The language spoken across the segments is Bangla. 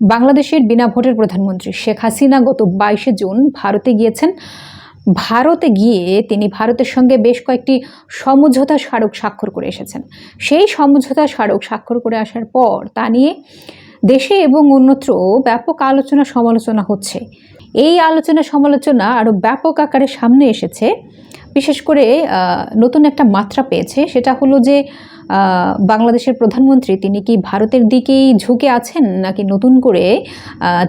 বাংলাদেশের বিনা ভোটের প্রধানমন্ত্রী শেখ হাসিনা গত বাইশে জুন ভারতে গিয়েছেন। ভারতে গিয়ে তিনি ভারতের সঙ্গে বেশ কয়েকটি সমঝোতা স্মারক স্বাক্ষর করে এসেছেন। সেই সমঝোতা স্মারক স্বাক্ষর করে আসার পর তা নিয়ে দেশে এবং অন্যত্র ব্যাপক আলোচনা সমালোচনা হচ্ছে। এই আলোচনা সমালোচনা আরও ব্যাপক আকারে সামনে এসেছে। বিশেষ করে নতুন একটা মাত্রা পেয়েছে। সেটা হলো যে বাংলাদেশের প্রধানমন্ত্রী তিনি কি ভারতের দিকেই ঝুঁকে আছেন নাকি নতুন করে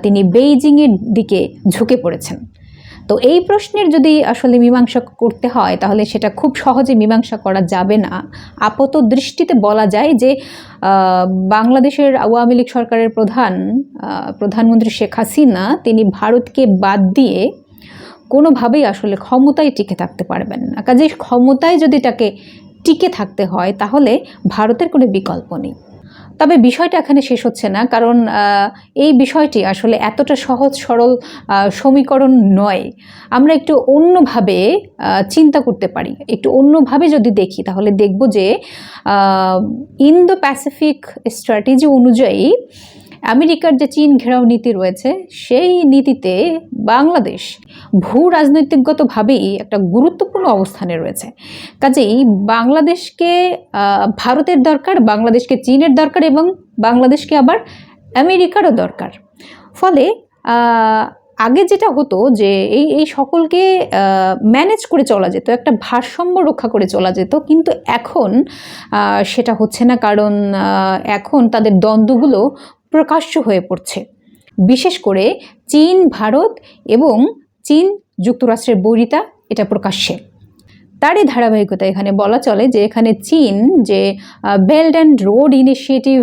তিনি বেইজিংয়ের দিকে ঝুঁকে পড়েছেন? তো এই প্রশ্নের যদি আসলে মীমাংসা করতে হয়, তাহলে সেটা খুব সহজে মীমাংসা করা যাবে না। আপাত দৃষ্টিতে বলা যায় যে বাংলাদেশের আওয়ামী লীগ সরকারের প্রধান প্রধানমন্ত্রী শেখ হাসিনা, তিনি ভারতকে বাদ দিয়ে কোনোভাবেই আসলে ক্ষমতায় টিকে থাকতে পারবেন না। কাজে ক্ষমতায় যদি তাকে টিকে থাকতে হয়, তাহলে ভারতের কোনো বিকল্প নেই। তবে বিষয়টা এখানে শেষ হচ্ছে না, কারণ এই বিষয়টি আসলে এতটা সহজ, সরল সমীকরণ নয়। আমরা একটু অন্যভাবে চিন্তা করতে পারি। একটু অন্যভাবে যদি দেখি, তাহলে দেখব যে ইন্দো প্যাসিফিক স্ট্র্যাটেজি অনুযায়ী আমেরিকার যে চীন ঘেরাও নীতি রয়েছে, সেই নীতিতে বাংলাদেশ ভূ রাজনৈতিকগতভাবেই একটা গুরুত্বপূর্ণ অবস্থানে রয়েছে। কাজেই বাংলাদেশকে ভারতের দরকার, বাংলাদেশকে চীনের দরকার এবং বাংলাদেশকে আবার আমেরিকারও দরকার। ফলে আগে যেটা হতো যে এই এই সকলকে ম্যানেজ করে চলা যেত, একটা ভারসাম্য রক্ষা করে চলা যেত, কিন্তু এখন সেটা হচ্ছে না কারণ এখন তাদের দ্বন্দ্বগুলো প্রকাশ্য হয়ে পড়ছে। বিশেষ করে চীন, ভারত এবং চীন যুক্তরাষ্ট্রের বৈরিতা এটা প্রকাশ্যে। তারই ধারাবাহিকতা এখানে বলা চলে যে এখানে চীন যে belt and road initiative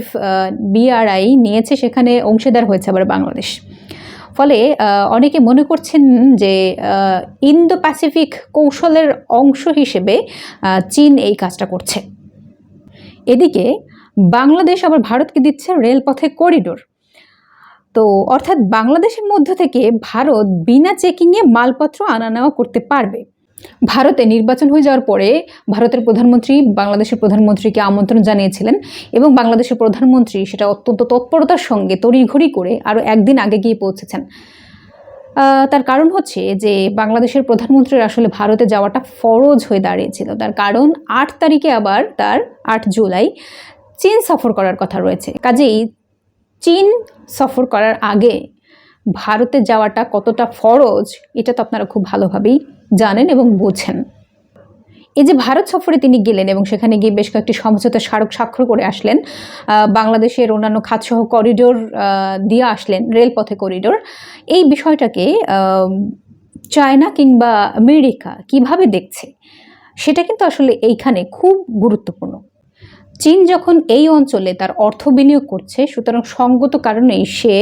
BRI নিয়েছে সেখানে অংশীদার হয়েছে আবার বাংলাদেশ। ফলে অনেকে মনে করছেন যে ইন্দো প্যাসিফিক কৌশলের অংশ হিসেবে চীন এই কাজটা করছে। এদিকে বাংলাদেশ আবার ভারতকে দিচ্ছে রেলপথে করিডোর তো অর্থাৎ বাংলাদেশের মধ্য থেকে ভারত বিনা চেকিংয়ে মালপত্র আনা নেওয়া করতে পারবে। ভারতে নির্বাচন হয়ে যাওয়ার পরে ভারতের প্রধানমন্ত্রী বাংলাদেশের প্রধানমন্ত্রীকে আমন্ত্রণ জানিয়েছিলেন এবং বাংলাদেশের প্রধানমন্ত্রী সেটা অত্যন্ত তৎপরতার সঙ্গে তড়িঘড়ি করে আরও একদিন আগে গিয়ে পৌঁছেছেন। তার কারণ হচ্ছে যে বাংলাদেশের প্রধানমন্ত্রীর আসলে ভারতে যাওয়াটা ফরজ হয়ে দাঁড়িয়েছিল। তার কারণ আট তারিখে আবার তার আট জুলাই চীন সফর করার কথা রয়েছে। কাজেই চীন সফর করার আগে ভারতে যাওয়াটা কতটা ফরজ, এটা তো আপনারা খুব ভালোভাবেই জানেন এবং বোঝেন। এই যে ভারত সফরে তিনি গেলেন এবং সেখানে গিয়ে বেশ কয়েকটি সমঝোতা স্মারক স্বাক্ষর করে আসলেন বাংলাদেশের অন্যান্য খাতসহ করিডোর দিয়ে আসলেন, রেলপথে করিডোর। এই বিষয়টাকে চায়না কিংবা আমেরিকা কীভাবে দেখছে, সেটা কিন্তু আসলে এইখানে খুব গুরুত্বপূর্ণ। চীন যখন এই অঞ্চলে তার অর্থ বিনিয়োগ করছে, সুতরাং সঙ্গত কারণেই সে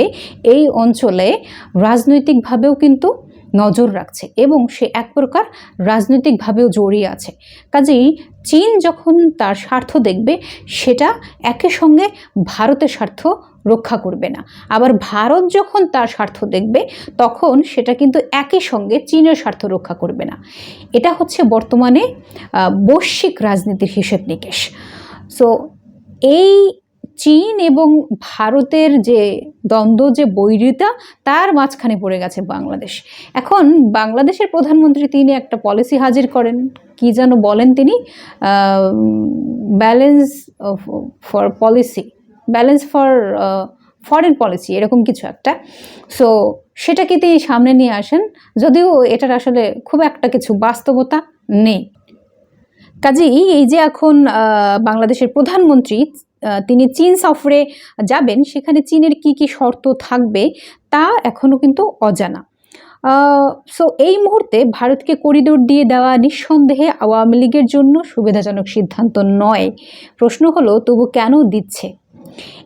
এই অঞ্চলে রাজনৈতিকভাবেও কিন্তু নজর রাখছে এবং সে এক প্রকার রাজনৈতিকভাবেও জড়িয়ে আছে। কাজেই চীন যখন তার স্বার্থ দেখবে, সেটা একই সঙ্গে ভারতের স্বার্থ রক্ষা করবে না। আবার ভারত যখন তার স্বার্থ দেখবে, তখন সেটা কিন্তু একই সঙ্গে চীনের স্বার্থ রক্ষা করবে না। এটা হচ্ছে বর্তমানে বৈশ্বিক রাজনীতির হিসেব নিকেশ। সো এই চীন এবং ভারতের যে দ্বন্দ্ব, যে বৈরিতা, তার মাঝখানে পড়ে গেছে বাংলাদেশ। এখন বাংলাদেশের প্রধানমন্ত্রী তিনি একটা পলিসি হাজির করেন। কি যেন বলেন তিনি? Balance for policy balance for foreign policy এরকম কিছু একটা। সো সেটাকে তিনি সামনে নিয়ে আসেন? যদিও এটার আসলে খুব একটা কিছু বাস্তবতা নেই। কাজেই এই যে এখন বাংলাদেশের প্রধানমন্ত্রী তিনি চীন সফরে যাবেন, সেখানে চীনের কি কি শর্ত থাকবে তা এখনও কিন্তু অজানা। সো এই মুহূর্তে ভারতকে করিডোর দিয়ে দেওয়া নিঃসন্দেহে আওয়ামী লীগের জন্য সুবিধাজনক সিদ্ধান্ত নয়। প্রশ্ন হলো, তবু কেন দিচ্ছে?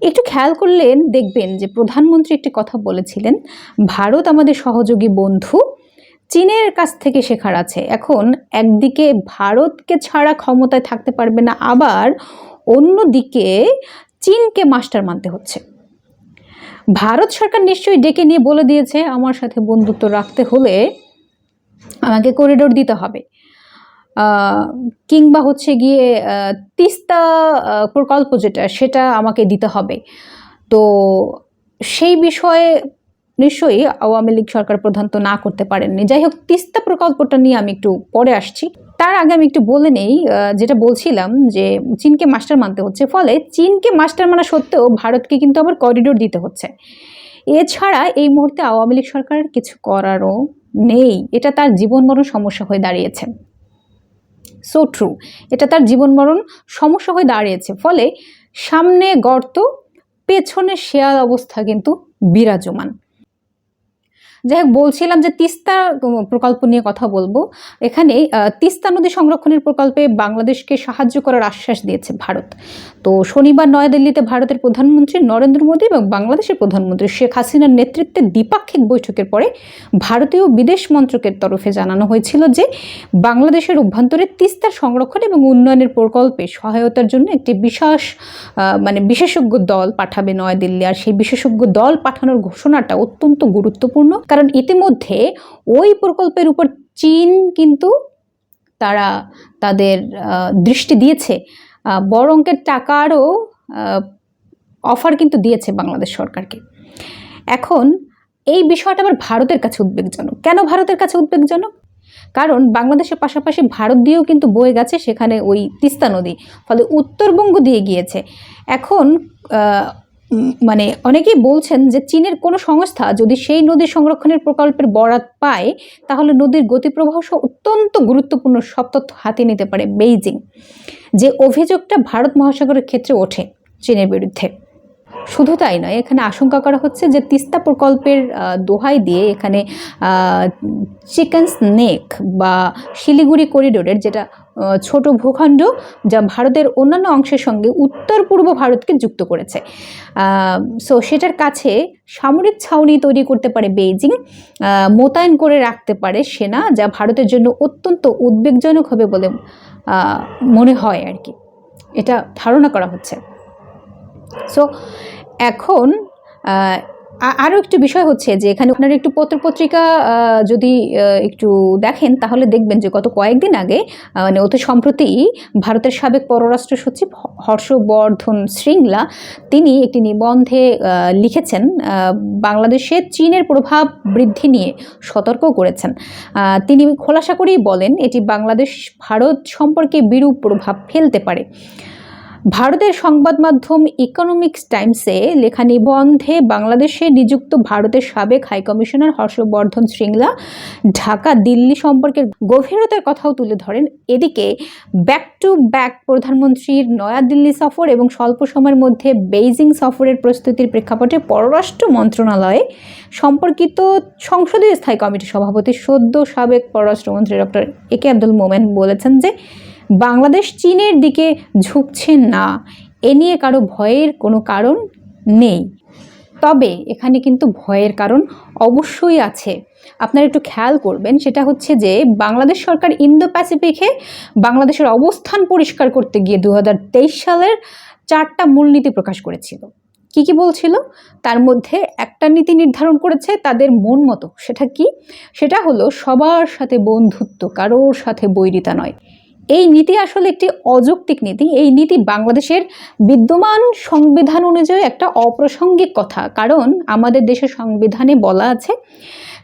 একটু খেয়াল করলেন, দেখবেন যে প্রধানমন্ত্রী একটি কথা বলেছিলেন, ভারত আমাদের সহযোগী বন্ধু চীনের কাছ থেকে শেখার আছে। এখন একদিকে ভারতকে ছাড়া ক্ষমতায় থাকতে পারবে না, আবার অন্যদিকে চীনকে মাস্টার মানতে হচ্ছে। ভারত সরকার নিশ্চয়ই ডেকে নিয়ে বলে দিয়েছে, আমার সাথে বন্ধুত্ব রাখতে হলে আমাকে করিডোর দিতে হবে। কিংবা হচ্ছে গিয়ে তিস্তা প্রকল্প যেটা, সেটা আমাকে দিতে হবে। তো সেই বিষয়ে নিশ্চয়ই আওয়ামী লীগ সরকার প্রধান তো না করতে পারেননি। যাই হোক, তিস্তা প্রকল্পটা নিয়ে আমি একটু পরে আসছি। তার আগে আমি একটু বলে নেই যেটা বলছিলাম যে চীনকে মাস্টার মানতে হচ্ছে, ফলে চীনকে মাস্টার মানা সত্ত্বেও ভারতকে কিন্তু আবার করিডোর দিতে হচ্ছে। এছাড়া এই মুহূর্তে আওয়ামী লীগ সরকারের কিছু করারও নেই। এটা তার জীবন মরণ সমস্যা হয়ে দাঁড়িয়েছে। সো ট্রু এটা তার জীবন মরণ সমস্যা হয়ে দাঁড়িয়েছে, ফলে সামনে গর্ত, পেছনে শেয়াল অবস্থা কিন্তু বিরাজমান। যাই হোক বলছিলাম যে তিস্তা প্রকল্প নিয়ে কথা বলব। এখানে তিস্তা নদী সংরক্ষণের প্রকল্পে বাংলাদেশকে সাহায্য করার আশ্বাস দিয়েছে ভারত। তো শনিবার নয়াদিল্লিতে ভারতের প্রধানমন্ত্রী নরেন্দ্র মোদী এবং বাংলাদেশের প্রধানমন্ত্রী শেখ হাসিনার নেতৃত্বে দ্বিপাক্ষিক বৈঠকের পরে ভারতীয় বিদেশ মন্ত্রকের তরফে জানানো হয়েছিল যে বাংলাদেশের অভ্যন্তরে তিস্তার সংরক্ষণ এবং উন্নয়নের প্রকল্পে সহায়তার জন্য একটি বিশেষ মানে বিশেষজ্ঞ দল পাঠাবে নয়াদিল্লি। আর সেই বিশেষজ্ঞ দল পাঠানোর ঘোষণাটা অত্যন্ত গুরুত্বপূর্ণ। কারণ ইতিমধ্যে ওই প্রকল্পের উপর চীন কিন্তু তারা তাদের দৃষ্টি দিয়েছে। বড় অঙ্কের টাকারও অফার কিন্তু দিয়েছে বাংলাদেশ সরকারকে। এখন এই বিষয়টা আবার ভারতের কাছে উদ্বেগজনক। কেন ভারতের কাছে উদ্বেগজনক? কারণ বাংলাদেশের পাশাপাশি ভারত দিয়েও কিন্তু বয়ে গেছে সেখানে ওই তিস্তা নদী, ফলে উত্তরবঙ্গ দিয়ে গিয়েছে। এখন মানে অনেকেই বলছেন যে চীনের কোনো সংস্থা যদি সেই নদী সংরক্ষণের প্রকল্পের বরাত পায়, তাহলে নদীর গতিপ্রবাহ সহ অত্যন্ত গুরুত্বপূর্ণ সব তথ্য হাতে নিতে পারে বেইজিং, যে অভিযোগটা ভারত মহাসাগরের ক্ষেত্রে ওঠে চীনের বিরুদ্ধে। শুধু তাই নয়, এখানে আশঙ্কা করা হচ্ছে যে তিস্তা প্রকল্পের দোহাই দিয়ে এখানে চিকেন স্নেক বা শিলিগুড়ি করিডোরের যেটা ছোট ভূখণ্ড যা ভারতের অন্যান্য অংশের সঙ্গে উত্তর পূর্ব ভারতকে যুক্ত করেছে। সো সেটার কাছে সামরিক ছাউনি তৈরি করতে পারে বেইজিং মোতায়েন করে রাখতে পারে সেনা যা ভারতের জন্য অত্যন্ত উদ্বেগজনক হবে বলে মনে হয় আর কি। এটা ধারণা করা হচ্ছে। সো এখন আরও একটু বিষয় হচ্ছে যে এখানে আপনার একটু পত্রপত্রিকা যদি একটু দেখেন তাহলে দেখবেন যে গত কয়েকদিন আগে মানে অতি সম্প্রতি ভারতের সাবেক পররাষ্ট্র সচিব হর্ষবর্ধন শ্রিংলা তিনি একটি নিবন্ধে লিখেছেন বাংলাদেশে চীনের প্রভাব বৃদ্ধি নিয়ে সতর্ক করেছেন। তিনি খোলাসা করেই বলেন এটি বাংলাদেশ ভারত সম্পর্কে বিরূপ প্রভাব ফেলতে পারে। ভারতের সংবাদ মাধ্যম ইকোনমিক্স টাইমসে লেখা নিবন্ধে বাংলাদেশে নিযুক্ত ভারতের সাবেক হাইকমিশনার হর্ষবর্ধন শ্রিংলা ঢাকা দিল্লি সম্পর্কের গভীরতার কথাও তুলে ধরেন। এদিকে ব্যাক টু ব্যাক প্রধানমন্ত্রীর নয়াদিল্লি সফর এবং স্বল্প সময়ের মধ্যে বেইজিং সফরের প্রস্তুতির প্রেক্ষাপটে পররাষ্ট্র মন্ত্রণালয়ে সম্পর্কিত সংসদীয় স্থায়ী কমিটির সভাপতি সদ্য সাবেক পররাষ্ট্রমন্ত্রী ডক্টর এ কে আব্দুল মোমেন বলেছেন যে বাংলাদেশ চীনের দিকে ঝুঁকছে না। এ নিয়ে কারও ভয়ের কোনো কারণ নেই। তবে এখানে কিন্তু ভয়ের কারণ অবশ্যই আছে। আপনারা একটু খেয়াল করবেন, সেটা হচ্ছে যে বাংলাদেশ সরকার ইন্দো প্যাসিফিকে বাংলাদেশের অবস্থান পরিষ্কার করতে গিয়ে দু হাজার তেইশ সালের চারটা মূলনীতি প্রকাশ করেছিল। কি কি বলছিল? তার মধ্যে একটা নীতি নির্ধারণ করেছে, তাদের মন মতো। সেটা কি? সেটা হলো সবার সাথে বন্ধুত্ব, কারোর সাথে বৈরিতা নয়। এই নীতি আসলে একটি অযৌক্তিক নীতি। এই নীতি বাংলাদেশের বিদ্যমান সংবিধান অনুযায়ী একটা অপ্রাসঙ্গিক কথা। কারণ আমাদের দেশের সংবিধানে বলা আছে,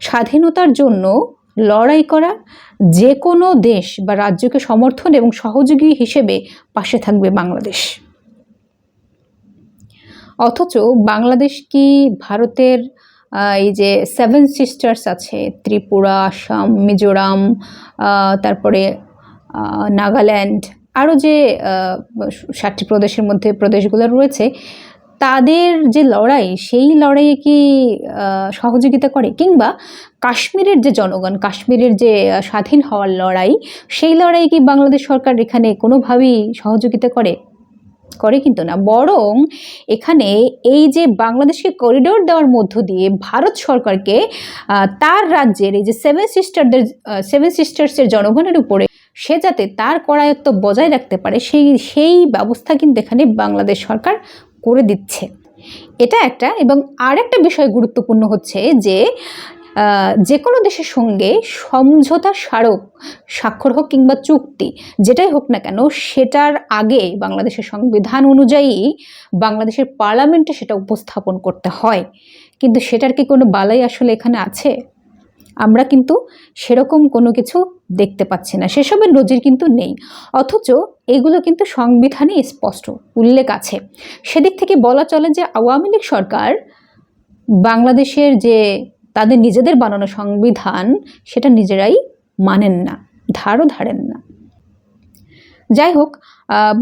স্বাধীনতার জন্য লড়াই করা যে কোনো দেশ বা রাজ্যকে সমর্থন এবং সহযোগী হিসেবে পাশে থাকবে বাংলাদেশ। অথচ বাংলাদেশ কি ভারতের এই যে সেভেন সিস্টার্স আছে, ত্রিপুরা, আসাম, মিজোরাম তারপরে নাগাল্যান্ড আরও যে সাতটি প্রদেশের মধ্যে প্রদেশগুলো রয়েছে, তাদের যে লড়াই, সেই লড়াইয়ে কি সহযোগিতা করে? কিংবা কাশ্মীরের যে জনগণ, কাশ্মীরের যে স্বাধীন হওয়ার লড়াই, সেই লড়াই কি বাংলাদেশ সরকার এখানে কোনোভাবেই সহযোগিতা করে? করে কিন্তু না। বরং এখানে এই যে বাংলাদেশকে করিডোর দেওয়ার মধ্য দিয়ে ভারত সরকারকে তার রাজ্যের এই যে সেভেন সিস্টারদের সেভেন সিস্টার্সের জনগণের উপরে সে যাতে তার করায়ত্ত বজায় রাখতে পারে, সেই সেই ব্যবস্থা কিন্তু এখানে বাংলাদেশ সরকার করে দিচ্ছে। এটা একটা এবং আরেকটা বিষয় গুরুত্বপূর্ণ হচ্ছে যে যে কোনো দেশের সঙ্গে সমঝোতা স্মারক, স্বাক্ষর হোক কিংবা চুক্তি, যেটাই হোক না কেন, সেটার আগে বাংলাদেশের সংবিধান অনুযায়ী বাংলাদেশের পার্লামেন্টে সেটা উপস্থাপন করতে হয়। কিন্তু সেটার কি কোনো বালাই আসলে এখানে আছে? আমরা কিন্তু সেরকম কোনো কিছু দেখতে পাচ্ছি না। সেসবের নজির কিন্তু নেই। অথচ এগুলো কিন্তু সংবিধানে স্পষ্ট, উল্লেখ আছে। সেদিক থেকে বলা চলে যে আওয়ামী লীগ সরকার বাংলাদেশের যে তাদের নিজেদের বানানো সংবিধান, সেটা নিজেরাই মানেন না, ধারও ধারেন না। যাই হোক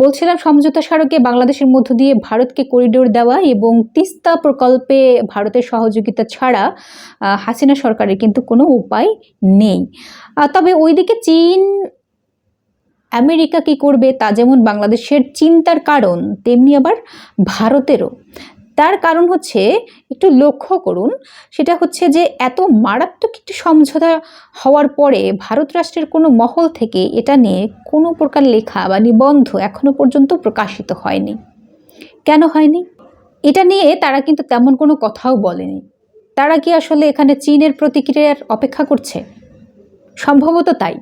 বলছিলাম সমঝোতা স্মারকে বাংলাদেশের মধ্য দিয়ে ভারতকে করিডোর দেওয়া এবং তিস্তা প্রকল্পে ভারতের সহযোগিতা ছাড়া হাসিনা সরকারের কিন্তু কোনো উপায় নেই। তবে ওইদিকে চীন আমেরিকা কি করবে তা যেমন বাংলাদেশের চিন্তার কারণ, তেমনি আবার ভারতেরও। তার কারণ হচ্ছে, একটু লক্ষ্য করুন, সেটা হচ্ছে যে এত মারাত্মক একটি সমঝোতা হওয়ার পরে ভারত রাষ্ট্রের কোনো মহল থেকে এটা নিয়ে কোনো প্রকার লেখা বা নিবন্ধ এখনও পর্যন্ত প্রকাশিত হয়নি। কেন হয়নি? এটা নিয়ে তারা কিন্তু তেমন কোনো কথাও বলেনি। তারা কি আসলে এখানে চীনের প্রতিক্রিয়ার অপেক্ষা করছে? সম্ভবত তাই।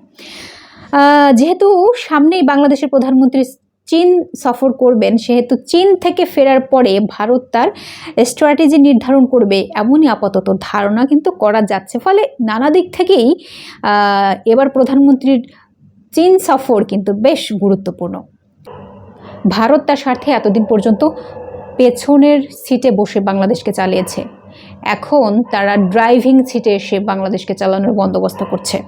যেহেতু সামনেই বাংলাদেশের প্রধানমন্ত্রী চীন সফর করবেন, সেহেতু চীন থেকে ফেরার পরে ভারত তার স্ট্র্যাটেজি নির্ধারণ করবে এমনই আপাতত ধারণা কিন্তু করা যাচ্ছে। ফলে নানা দিক থেকেই এবার প্রধানমন্ত্রীর চীন সফর কিন্তু বেশ গুরুত্বপূর্ণ। ভারত তার স্বার্থে এতদিন পর্যন্ত পেছনের সিটে বসে বাংলাদেশকে চালিয়েছে। এখন তারা ড্রাইভিং সিটে এসে বাংলাদেশকে চালানোর বন্দোবস্ত করছে।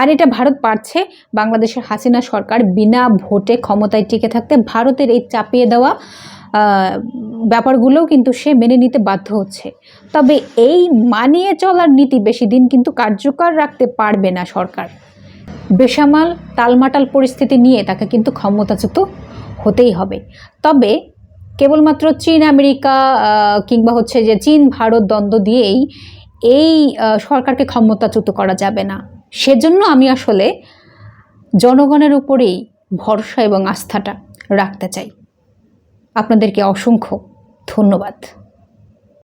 আর এটা ভারত পারছে বাংলাদেশের হাসিনা সরকার বিনা ভোটে ক্ষমতায় টিকে থাকতে। ভারতের এই চাপিয়ে দেওয়া ব্যাপারগুলোও কিন্তু সে মেনে নিতে বাধ্য হচ্ছে। তবে এই মানিয়ে চলার নীতি বেশি দিন কিন্তু কার্যকর রাখতে পারবে না সরকার। বেসামাল টালমাটাল পরিস্থিতি নিয়ে তাকে কিন্তু ক্ষমতাচ্যুত হতেই হবে। তবে কেবলমাত্র চীন, আমেরিকা কিংবা হচ্ছে যে চীন, ভারত দ্বন্দ্ব দিয়েই এই সরকারকে ক্ষমতাচ্যুত করা যাবে না। সেজন্য আমি আসলে জনগণের উপরেই ভরসা এবং আস্থাটা রাখতে চাই। আপনাদেরকে অসংখ্য ধন্যবাদ।